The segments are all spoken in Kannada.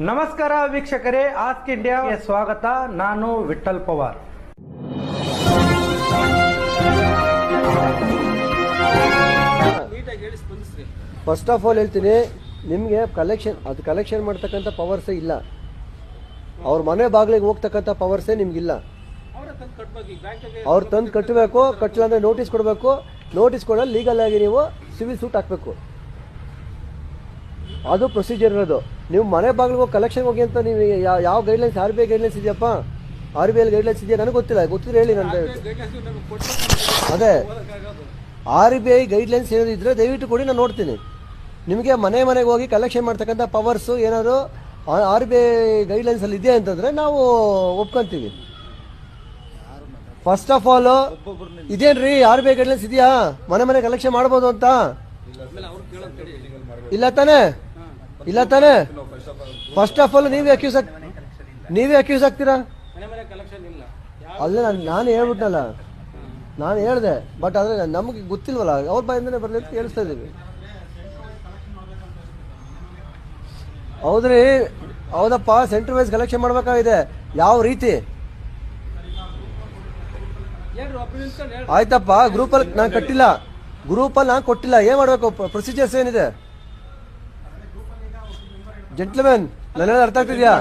ನಮಸ್ಕಾರ ವೀಕ್ಷಕರೇ ಆಸ್ಕ್ ಇಂಡಿಯಾ ಸ್ವಾಗತ. ನಾನು Vithal Pawar. First of all ಹೇಳ್ತೀನಿ, ನಿಮಗೆ ಕಲೆಕ್ಷನ್ ಅದು ಕಲೆಕ್ಷನ್ ಮಾಡ್ತಕ್ಕಂಥ ಪವರ್ಸೇ ಇಲ್ಲ. ಅವ್ರ ಮನೆ ಬಾಗಿಲಿಗೆ ಹೋಗ್ತಕ್ಕಂಥ ಪವರ್ಸೇ ನಿಮ್ಗಿಲ್ಲ. ಅವ್ರು ತಂದು ಕಟ್ಟಬೇಕು ಕಟ್ಟಿಲ್ಲ ಅಂದ್ರೆ ನೋಟಿಸ್ ಕೊಡಬೇಕು. ನೋಟಿಸ್ ಕೊಡಲು ಲೀಗಲ್ ಆಗಿ ನೀವು ಸಿವಿಲ್ ಸೂಟ್ ಹಾಕಬೇಕು. ಅದು ಪ್ರೊಸೀಜರ್ ಇರೋದು. ನೀವು ಮನೆ ಬಾಗಿಲಿಗೆ ಹೋಗಿ ಕಲೆಕ್ಷನ್ ಹೋಗಿ ಅಂತ ನೀವು ಯಾವ guidelines R B I guidelines ಇದೆಯಪ್ಪ? ಆರ್ ಬಿ ಐ ಗೈಡ್ಲೈನ್ಸ್ ಇದೆಯಾ? ನನಗೆ ಗೊತ್ತಿಲ್ಲ. ಗೊತ್ತಿದ್ರೆ ಹೇಳಿ ನಾನು ಅದೇ. ಆರ್ ಬಿ ಐ ಗೈಡ್ಲೈನ್ಸ್ ಏನಾದ್ರು ಇದ್ರೆ ದಯವಿಟ್ಟು ಕೊಡಿ ನಾನು ನೋಡ್ತೀನಿ. ನಿಮಗೆ ಮನೆ ಮನೆಗೆ ಹೋಗಿ ಕಲೆಕ್ಷನ್ ಮಾಡ್ತಕ್ಕಂಥ ಪವರ್ಸು ಏನಾದರೂ ಆರ್ ಬಿ ಐ ಗೈಡ್ಲೈನ್ಸಲ್ಲಿ ಇದೆ ಅಂತಂದ್ರೆ ನಾವು ಒಪ್ಕೊಂತೀವಿ. ಫಸ್ಟ್ ಆಫ್ ಆಲ್ ಇದೇನ್ರಿ ಆರ್ ಬಿ ಐ ಗೈಡ್ಲೈನ್ಸ್ ಇದೆಯಾ? ಮನೆ ಮನೆ ಕಲೆಕ್ಷನ್ ಮಾಡ್ಬೋದು ಅಂತ? ಇಲ್ಲ ತಾನೇ? ಇಲ್ಲ ತಾನೇ? ಫಸ್ಟ್ ಆಫ್ ಆಲ್ ನೀವೇ ಅಕ್ಯೂಸ್ ನೀವೇ ಅಕ್ಯೂಸ್ ಆಗ್ತೀರಾ? ಅಲ್ಲ, ನಾನು ನಾನು ಹೇಳ್ಬಿಟ್ನಲ್ಲ. ನಾನು ಹೇಳ್ದೆ ಬಟ್ ಆದ್ರೆ ನಮಗೆ ಗೊತ್ತಿಲ್ವಲ್ಲ, ಅವ್ರ ಬಾಯಿಂದನೇ ಬರ್ಲಿ ಅಂತ ಕೇಳಿಸ್ತಾ ಇದೀವಿ. ಹೌದ್ರಿ? ಹೌದಪ್ಪ ಸೆಂಟ್ರ್ ವೈಸ್ ಕಲೆಕ್ಷನ್ ಮಾಡ್ಬೇಕಾಗಿದೆ. ಯಾವ ರೀತಿ? ಆಯ್ತಪ್ಪ ಗ್ರೂಪಲ್ಲಿ ನಾನು ಕಟ್ಟಿಲ್ಲ. ಗ್ರೂಪಲ್ಲಿ ನಾನು ಕೊಟ್ಟಿಲ್ಲ. ಏನ್ ಮಾಡ್ಬೇಕು? ಪ್ರೊಸೀಜರ್ಸ್ ಏನಿದೆ? ಜೆಂಟ್ಲ್ಮೆನ್ ನನ್ನ ಅರ್ಥ ಆಗ್ತಿದ್ಯಾ?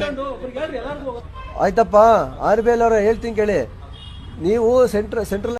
ಆಯ್ತಪ್ಪ ಆರ್ ಬಿ ಐ ಅವ್ರ ಹೇಳ್ತೀನಿ ಕೇಳಿ. ನೀವು ಸೆಂಟ್ರ್ ಸೆಂಟ್ರಲ್